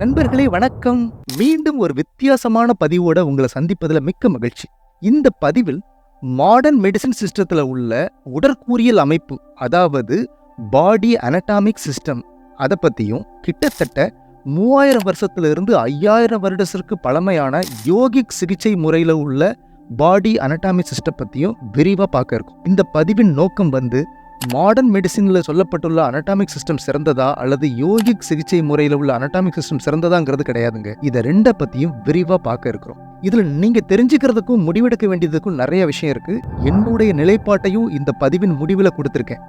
நண்பர்களே வணக்கம். மீண்டும் ஒரு வித்தியாசமான பதிவோட உங்களை சந்திப்பதில் மிக்க மகிழ்ச்சி. இந்த பதிவில் மாடர்ன் மெடிசின் சிஸ்டத்தில் உள்ள உடற்கூறியல் அமைப்பு அதாவது பாடி அனட்டாமிக் சிஸ்டம் அதை பற்றியும் கிட்டத்தட்ட மூவாயிரம் வருஷத்துல இருந்து ஐயாயிரம் வருடத்திற்கு பழமையான யோகிக் சிகிச்சை முறையில் உள்ள பாடி அனட்டாமிக் சிஸ்டம் பற்றியும் விரிவாக பார்க்க இருக்கும். இந்த பதிவின் நோக்கம் வந்து மாடர்ன் மெடிசினில் சொல்லப்பட்டுள்ள அனட்டாமிக் சிஸ்டம் சிறந்ததா அல்லது யோகிக் சிகிச்சை முறையில் உள்ள அனட்டாமிக் சிஸ்டம் சிறந்ததாங்கிறது கிடையாதுங்க. இதை ரெண்டை பற்றியும் விரிவாக பார்க்க இருக்கிறோம். இதில் நீங்கள் தெரிஞ்சுக்கிறதுக்கும் முடிவெடுக்க வேண்டியதுக்கும் நிறைய விஷயம் இருக்கு. என்னுடைய நிலைப்பாட்டையும் இந்த பதிவின் முடிவில் கொடுத்துருக்கேன்.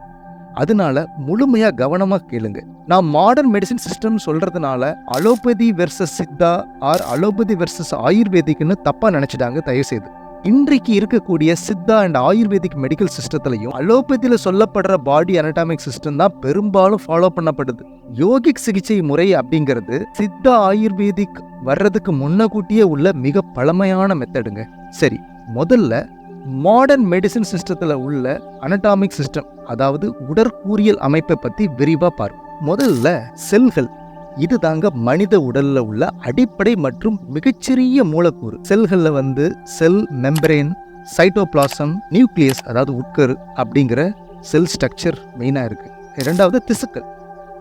அதனால முழுமையாக கவனமாக கேளுங்க. நான் மாடர்ன் மெடிசின் சிஸ்டம் சொல்றதுனால allopathy versus Siddha or allopathy versus ஆயுர்வேதிக்னு தப்பாக நினச்சிட்டாங்க தயவுசெய்து. இன்றைக்கு இருக்கக்கூடிய சித்தா அண்ட் ஆயுர்வேதிக் மெடிக்கல் சிஸ்டத்திலையும் அலோபதியில் சொல்லப்படுற பாடி அனடாமிக் சிஸ்டம் தான் பெரும்பாலும் ஃபாலோ பண்ணப்படுது. யோகிக் சிகிச்சை முறை அப்படிங்கிறது சித்தா ஆயுர்வேதிக் வர்றதுக்கு முன்னக்கூட்டியே உள்ள மிக பழமையான மெத்தடுங்க சரி முதல்ல மாடர்ன் மெடிசின் சிஸ்டத்தில் உள்ள அனடாமிக் சிஸ்டம் அதாவது உடற்கூறியல் அமைப்பை பற்றி விரிவாக பார்ப்போம் முதல்ல செல்கள் இது தாங்க மனித உடல்ல உள்ள அடிப்படை மற்றும் மிகச்சிறிய மூலக்கூறு. செல்களில் வந்து செல் மெம்பரேன் சைட்டோபிளாசம் நியூக்ளியஸ் அதாவது உட்கரு அப்படிங்கிற செல் ஸ்ட்ரக்சர் மெயினாக இருக்கு. இரண்டாவது திசுக்கள்.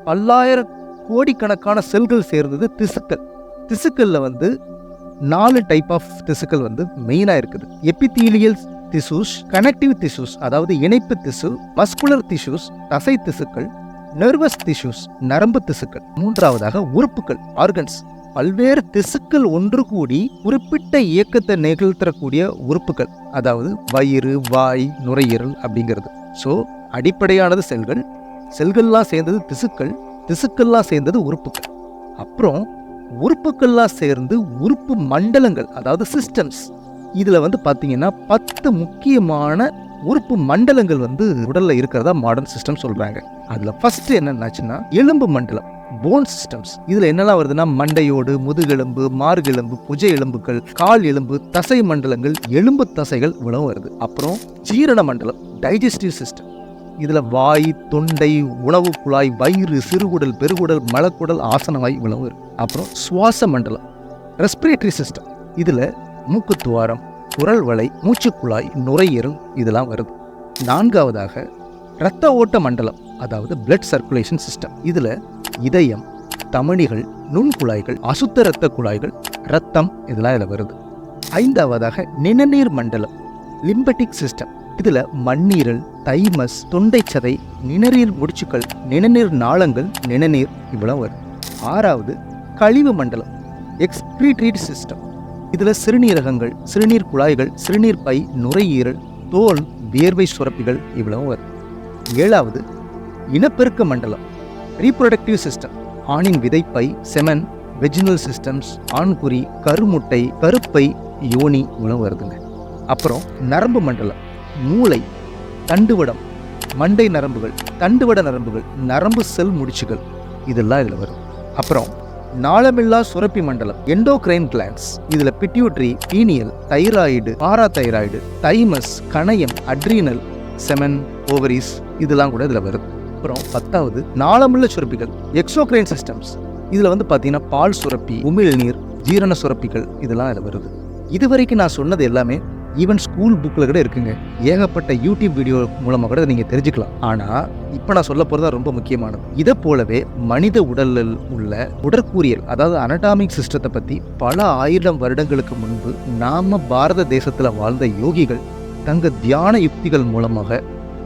பல்லாயிரம் கோடிக்கணக்கான செல்கள் சேர்ந்தது திசுக்கள். திசுக்களில் வந்து நாலு டைப் ஆஃப் திசுக்கள் வந்து மெயினாக இருக்குது. எபித்தீலியல் திசுஸ் கனெக்டிவ் திசுஸ் அதாவது இணைப்பு திசு மஸ்குலர் திசுஸ் தசை திசுக்கள் நர்வஸ் டிஷ்யூஸ் நரம்பு திசுக்கள். மூன்றாவதாக உறுப்புகள் ஆர்கன்ஸ் பல்வேறு திசுக்கள் ஒன்று கூடி குறிப்பிட்ட இயக்கத்தை நிகழ்த்தக்கூடிய உறுப்புகள். அதாவது வயிறு வாய் நுரையீரல் அப்படிங்கிறது. ஸோ அடிப்படையானது செல்கள். செல்கள்லாம் சேர்ந்தது திசுக்கள் திசுக்கள்லாம் சேர்ந்தது உறுப்புகள். அப்புறம் உறுப்புக்கள்லாம் சேர்ந்து உறுப்பு மண்டலங்கள் அதாவது சிஸ்டம்ஸ் இதில் வந்து பார்த்தீங்கன்னா பத்து முக்கியமான உறுப்பு மண்டலங்கள் வந்து உடல்ல இருக்கிறதா மாடர்ன் சிஸ்டம் சொல்றாங்க. அதுல ஃபர்ஸ்ட் என்னன்னாச்சுன்னா எலும்பு மண்டலம் போன் சிஸ்டம்ஸ் இதுல என்னெல்லாம் வருதுன்னா மண்டையோடு முதுகெலும்பு மார்கெலும்பு புஜ எலும்புகள் கால் எலும்பு தசை மண்டலங்கள் எலும்பு தசைகள் இவ்வளவு வருது. அப்புறம் ஜீரண மண்டலம் டைஜஸ்டிவ் சிஸ்டம் இதில் வாய் தொண்டை உணவு குழாய் வயிறு சிறுகுடல் பெருகுடல் மலக்குடல் ஆசனவாய் இவ்வளவு இருக்கு. அப்புறம் சுவாச மண்டலம் ரெஸ்பிரேட்டரி சிஸ்டம் இதில் மூக்குத்துவாரம் குரல் வலை மூச்சுக்குழாய் நுரையீரல் இதெல்லாம் வருது. நான்காவதாக இரத்த ஓட்ட மண்டலம் அதாவது பிளட் சர்க்குலேஷன் சிஸ்டம் இதில் இதயம் தமணிகள் நுண்குழாய்கள் அசுத்த இரத்த குழாய்கள் ரத்தம் இதெல்லாம் இதில் வருது. ஐந்தாவதாக நிணநீர் மண்டலம் லிம்பட்டிக் சிஸ்டம் இதில் மண்ணீரல் தைமஸ் தொண்டைச்சதை நிணநீர் முடிச்சுக்கள் நிணநீர் நாளங்கள் நிணநீர் இவ்வளோ வருது. ஆறாவது கழிவு மண்டலம் எக்ஸ்பிரிட்ரீட் சிஸ்டம் இதில் சிறுநீரகங்கள் சிறுநீர் குழாய்கள் சிறுநீர் பை நுரையீரல் தோல் வியர்வை சுரப்பிகள் இவ்வளவும் வரும். ஏழாவது இனப்பெருக்க மண்டலம் ரீப்ரொடக்டிவ் சிஸ்டம் ஆணின் விதைப்பை செமன் வெஜினல் சிஸ்டம்ஸ் ஆண்குறி கருமுட்டை கருப்பை யோனி இவ்வளவு வருதுங்க. அப்புறம் நரம்பு மண்டலம் மூளை தண்டுவடம் மண்டை நரம்புகள் தண்டுவட நரம்புகள் நரம்பு செல் முடிச்சுகள் இதெல்லாம் இதில் வரும். அப்புறம் நாளமில்லா சுரப்பி மண்டலம் எண்டோக்ரைன் கிளான்ஸ் இதுல pituitary pineal thyroid parathyroid thymus கணையம் அட்ரீனல் செமன் ஓவரிஸ் இதெல்லாம் கூட இதுல வருது அப்புறம் பத்தாவது நாளமுள்ள சுரப்பிகள் எக்ஸோக்ரைன் சிஸ்டம்ஸ் இதுல வந்து பாத்தீங்கன்னா பால் சுரப்பி உமிழ்நீர் ஜீரண சுரப்பிகள் இதெல்லாம் இதுல வருது. இதுவரைக்கும் நான் சொன்னது எல்லாமே ஈவன் ஸ்கூல் புக்கில் கூட இருக்குங்க. ஏகப்பட்ட யூடியூப் வீடியோ மூலமாக கூட நீங்கள் தெரிஞ்சுக்கலாம். ஆனால் இப்போ நான் சொல்ல போகிறது ரொம்ப முக்கியமானது. இதை போலவே மனித உடலில் உள்ள உடற்கூறியல் அதாவது அனடாமிக் சிஸ்டத்தை பற்றி பல ஆயிரம் வருடங்களுக்கு முன்பு நாம பாரத தேசத்தில் வாழ்ந்த யோகிகள் தங்க தியான யுக்திகள் மூலமாக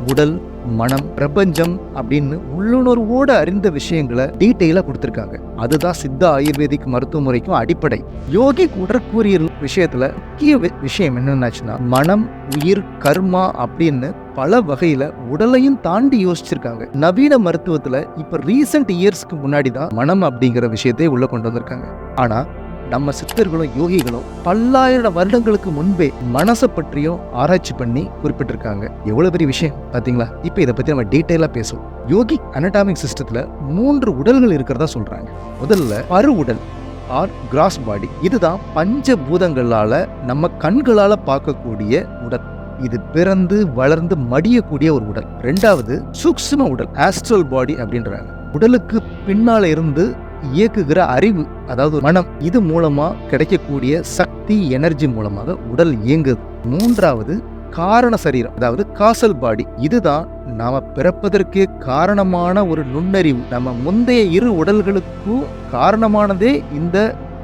உடல் மனம் பிரபஞ்சம் அப்படின்னு உள்ளுணர்வோடு அறிந்த விஷயங்களை டீட்டெயிலாக கொடுத்துருக்காங்க. அதுதான் சித்த ஆயுர்வேதிக் மருத்துவ முறைக்கும் அடிப்படை. யோகி உடற்கூறிய விஷயத்துல முக்கிய விஷயம் என்னென்னாச்சுன்னா மனம் உயிர் கர்மா அப்படின்னு பல வகையில உடலையும் தாண்டி யோசிச்சிருக்காங்க. நவீன மருத்துவத்துல இப்ப ரீசெண்ட் இயர்ஸ்க்கு முன்னாடி தான் மனம் அப்படிங்கிற விஷயத்தை உள்ள கொண்டு வந்திருக்காங்க. ஆனா நம்ம சித்தர்களும் யோகிகளும் பல்லாயிரம் வருடங்களுக்கு முன்பே மனசை பற்றியும் ஆராய்ச்சி பண்ணி குறிப்பிட்டிருக்காங்க. எவ்வளவு பெரிய விஷயம் பாத்தீங்களா? இப்போ இதை பத்தி நம்ம டீட்டெயிலா பேசுவோம். யோகி அனடாமிக் சிஸ்டத்துல மூன்று உடல்கள் இருக்கிறதா சொல்றாங்க. முதல்ல பரு உடல் ஆர் கிராஸ் பாடி இதுதான் பஞ்ச பூதங்களால நம்ம கண்களால பார்க்கக்கூடிய உடல். இது பிறந்து வளர்ந்து மடியக்கூடிய ஒரு உடல். ரெண்டாவது சூக்ஷ்ம உடல் ஆஸ்ட்ரல் பாடி அப்படின்றாங்க. உடலுக்கு பின்னால இருந்து இயக்குகிற அறிவு அதாவது மனம் இது மூலமாக கிடைக்கக்கூடிய சக்தி எனர்ஜி மூலமாக உடல் இயங்குது. மூன்றாவது காரண சரீரம் அதாவது காசல் பாடி இதுதான் நாம பிறப்பதற்கே காரணமான ஒரு நுண்ணறிவு. நம்ம முந்தைய இரு உடல்களுக்கும் காரணமானதே இந்த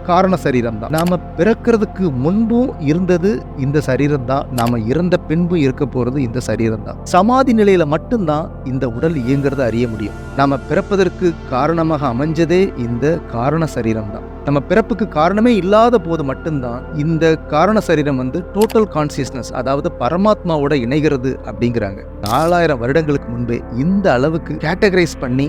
காரண சரீரம் தான் நாம் பிறக்கிறதுக்கு முன்பும் இருந்தது இந்த சரீரம் தான் நாம் இறந்த பின்பும் இருக்க போகிறது இந்த சரீரம் தான் சமாதி நிலையில் மட்டும்தான் இந்த உடல் இயங்குறத அறிய முடியும். நாம பிறப்பதற்கு காரணமாக அமைஞ்சதே இந்த காரண சரீரம் தான் நம்ம பிறப்புக்கு காரணமே இல்லாத போது மட்டும்தான் இந்த காரண சரீரம் வந்து டோட்டல் கான்சியஸ்னஸ் அதாவது பரமாத்மாவோட இணைகிறது அப்படிங்கிறாங்க. நாலாயிரம் வருடங்களுக்கு முன்பே இந்த அளவுக்கு கேட்டகரைஸ் பண்ணி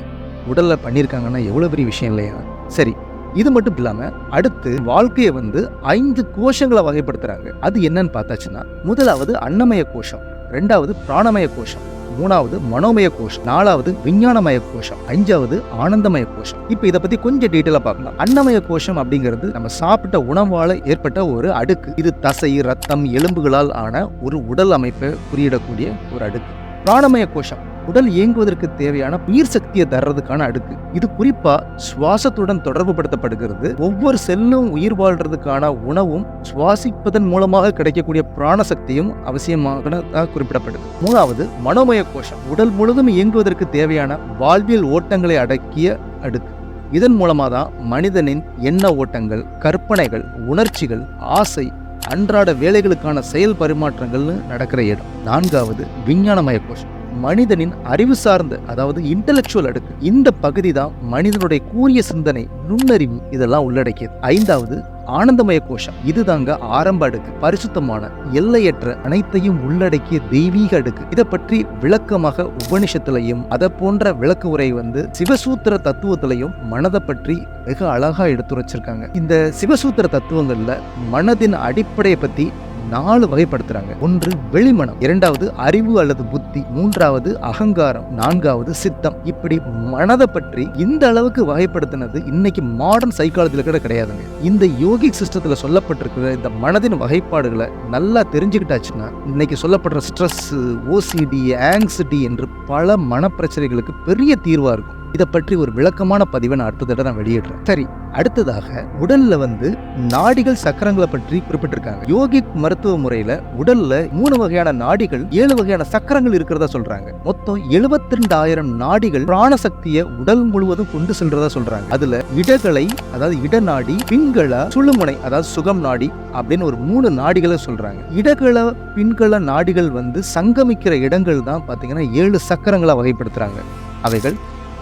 உடலில் பண்ணியிருக்காங்கன்னா எவ்வளோ பெரிய விஷயம் இல்லையா? சரி இது மட்டும் இல்லாம அடுத்து வாழ்க்கையை வந்து ஐந்து கோஷங்களை வகைப்படுத்துறாங்க. அது என்னன்னு பார்த்தாச்சுன்னா முதலாவது அன்னமய கோஷம் ரெண்டாவது பிராணமய கோஷம் மூணாவது மனோமய கோஷம் நாலாவது விஞ்ஞானமய கோஷம் அஞ்சாவது ஆனந்தமய கோஷம். இப்போ இதை பத்தி கொஞ்சம் டீட்டெயிலாக பார்க்கலாம். அன்னமய கோஷம் அப்படிங்கிறது நம்ம சாப்பிட்ட உணவால ஏற்பட்ட ஒரு அடுக்கு. இது தசை ரத்தம் எலும்புகளால் ஆன ஒரு உடல் அமைப்பை குறியிடக்கூடிய ஒரு அடுக்கு. பிராணமய கோஷம் உடல் இயங்குவதற்கு தேவையான உயிர் சக்தியை தர்றதுக்கான அடுக்கு. இது குறிப்பா சுவாசத்துடன் தொடர்பு படுத்தப்படுகிறது ஒவ்வொரு செல்லும் உயிர் வாழ்றதுக்கான உணவும் சுவாசிப்பதன் மூலமாக கிடைக்கக்கூடிய பிராண சக்தியும் அவசியமாக குறிப்பிடப்படுது. மூணாவது மனோமய கோஷம். உடல் முழுதும் இயங்குவதற்கு தேவையான வாழ்வியல் ஓட்டங்களை அடக்கிய அடுக்கு. இதன் மூலமாக தான் மனிதனின் எண்ண ஓட்டங்கள் கற்பனைகள் உணர்ச்சிகள் ஆசை அன்றாட வேலைகளுக்கான செயல் பரிமாற்றங்கள்னு நடக்கிற இடம். நான்காவது விஞ்ஞானமய கோஷம். மனிதனின் அறிவு சார்ந்த அதாவது இன்டலெக்சுவல் அடுக்கு இந்த பகுதி தான் மனிதனுடைய கூரிய சிந்தனை நுண்ணறிவு இதெல்லாம் உள்ளடக்கியது. ஐந்தாவது ஆனந்தமய கோஷம். இதுதாங்க ஆரம்ப அடுக்கு. பரிசுத்தமான எல்லையற்ற அனைத்தையும் உள்ளடக்கிய தெய்வீக அடுக்கு. இதை பற்றி விளக்கமாக உபனிஷத்திலையும் அதை போன்ற விளக்கு உரை வந்து சிவசூத்திர தத்துவத்திலையும் மனதை பற்றி மிக அழகா எடுத்துரைச்சிருக்காங்க. இந்த சிவசூத்திர தத்துவங்கள்ல மனதின் அடிப்படையை பத்தி நாலு வகைப்படுத்துறாங்க. ஒன்று வெளிமனம். இரண்டாவது அறிவு அல்லது புத்தி. மூன்றாவது அகங்காரம். நான்காவது சித்தம். இப்படி மனதை பற்றி இந்த அளவுக்கு வகைப்படுத்தினது இன்னைக்கு மாடர்ன் சைக்காலஜியில் கூட கிடையாதுங்க. இந்த யோகிக் சிஸ்டத்தில் சொல்லப்பட்டிருக்கிற இந்த மனதின் வகைப்பாடுகளை நல்லா தெரிஞ்சுக்கிட்டாச்சுன்னா இன்னைக்கு சொல்லப்படுற ஸ்ட்ரெஸ் ஓசிடி ஆங்ஸிட்டி என்று பல மனப்பிரச்சனைகளுக்கு பெரிய தீர்வாக இருக்கும். இதை பற்றி ஒரு விளக்கமான பதிவை நான் அடுத்த தடவை நான் வெளியிடுறேன். சரி அடுத்ததாக உடல்ல வந்து நாடிகள் சக்கரங்களை பற்றி குறிப்பிட்டிருக்காங்க. யோகிக் மருத்துவ முறையில உடல்ல மூணு வகையான நாடிகள் ஏழு வகையான சக்கரங்கள் இருக்கிறதா சொல்றாங்க. மொத்தம் எழுபத்தி ரெண்டாயிரம் நாடிகள் பிராணசக்தியை உடல் முழுவதும் கொண்டு செல்றதா சொல்றாங்க. அதுல இடகளை அதாவது இடநாடி பிங்கள சுழுமுனை அதாவது சுகம் நாடி அப்படின்னு ஒரு மூணு நாடிகளை சொல்றாங்க. இடகள பின்கள நாடிகள் வந்து சங்கமிக்கிற இடங்கள் தான் பாத்தீங்கன்னா ஏழு சக்கரங்களா வகைப்படுத்துறாங்க. அவைகள்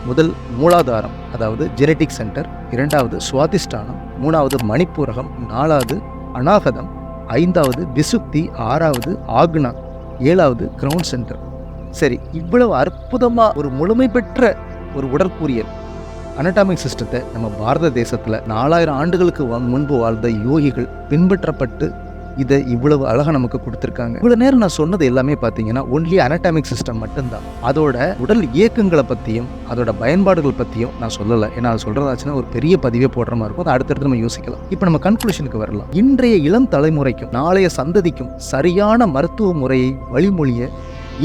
முதல் மூலாதாரம் அதாவது ஜெனட்டிக் சென்டர் இரண்டாவது சுவாதிஷ்டானம் மூணாவது மணிப்பூரகம் நாலாவது அநாகதம் ஐந்தாவது விசுக்தி ஆறாவது ஆக்னா ஏழாவது கிரவுண்ட் சென்டர் சரி இவ்வளவு அற்புதமாக ஒரு முழுமை பெற்ற ஒரு உடற்கூறியல். அனட்டாமிக் சிஸ்டத்தை நம்ம பாரத தேசத்தில் நாலாயிரம் ஆண்டுகளுக்கு முன்பு வாழ்ந்த யோகிகள் பின்பற்றப்பட்டு இதை இவ்வளவு அழகா நமக்கு கொடுத்துருக்காங்க. இவ்வளவு நேரம் நான் சொன்னது எல்லாமே பார்த்தீங்கன்னா ஒன்லி அனட்டாமிக் சிஸ்டம் மட்டும்தான். அதோட உடல் இயக்கங்களை பற்றியும் அதோட பயன்பாடுகள் பற்றியும் நான் சொல்லலை. ஏன்னா அது சொல்றதாச்சுன்னா ஒரு பெரிய பதிவே போடுற மாதிரி இருக்கும். அதை அடுத்தடுத்து நம்ம யோசிக்கலாம். இப்போ நம்ம கன்க்ளூஷனுக்கு வரலாம். இன்றைய இளம் தலைமுறைக்கும் நாளைய சந்ததிக்கும் சரியான மருத்துவ முறையை வழிமொழிய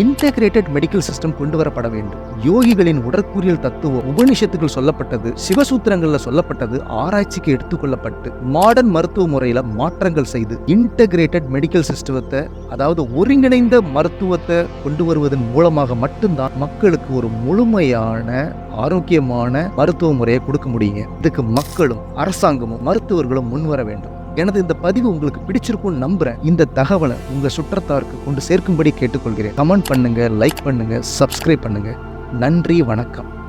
இன்டெகிரேட்டட் மெடிக்கல் சிஸ்டம் கொண்டு வரப்பட வேண்டும். யோகிகளின் உடற்கூறியல் தத்துவம் உபனிஷத்துக்கள் சொல்லப்பட்டது சிவசூத்திரங்கள்ல சொல்லப்பட்டது ஆராய்ச்சிக்கு எடுத்துக்கொள்ளப்பட்டு மாடர்ன் மருத்துவ முறையில மாற்றங்கள் செய்து இன்டெகிரேட்டட் மெடிக்கல் சிஸ்டத்தை அதாவது ஒருங்கிணைந்த மருத்துவத்தை கொண்டு வருவதன் மூலமாக மட்டும்தான் மக்களுக்கு ஒரு முழுமையான ஆரோக்கியமான மருத்துவ முறையை கொடுக்க முடியுங்க. இதுக்கு மக்களும் அரசாங்கமும் மருத்துவர்களும் முன்வர வேண்டும். எனது இந்த பதிவு உங்களுக்கு பிடிச்சிருக்கும்னு நம்புறேன். இந்த தகவலை உங்க சுற்றத்தாருக்கு கொண்டு சேர்க்கும்படி கேட்டுக்கொள்கிறேன். கமெண்ட் பண்ணுங்க லைக் பண்ணுங்க சப்ஸ்கிரைப் பண்ணுங்க. நன்றி வணக்கம்.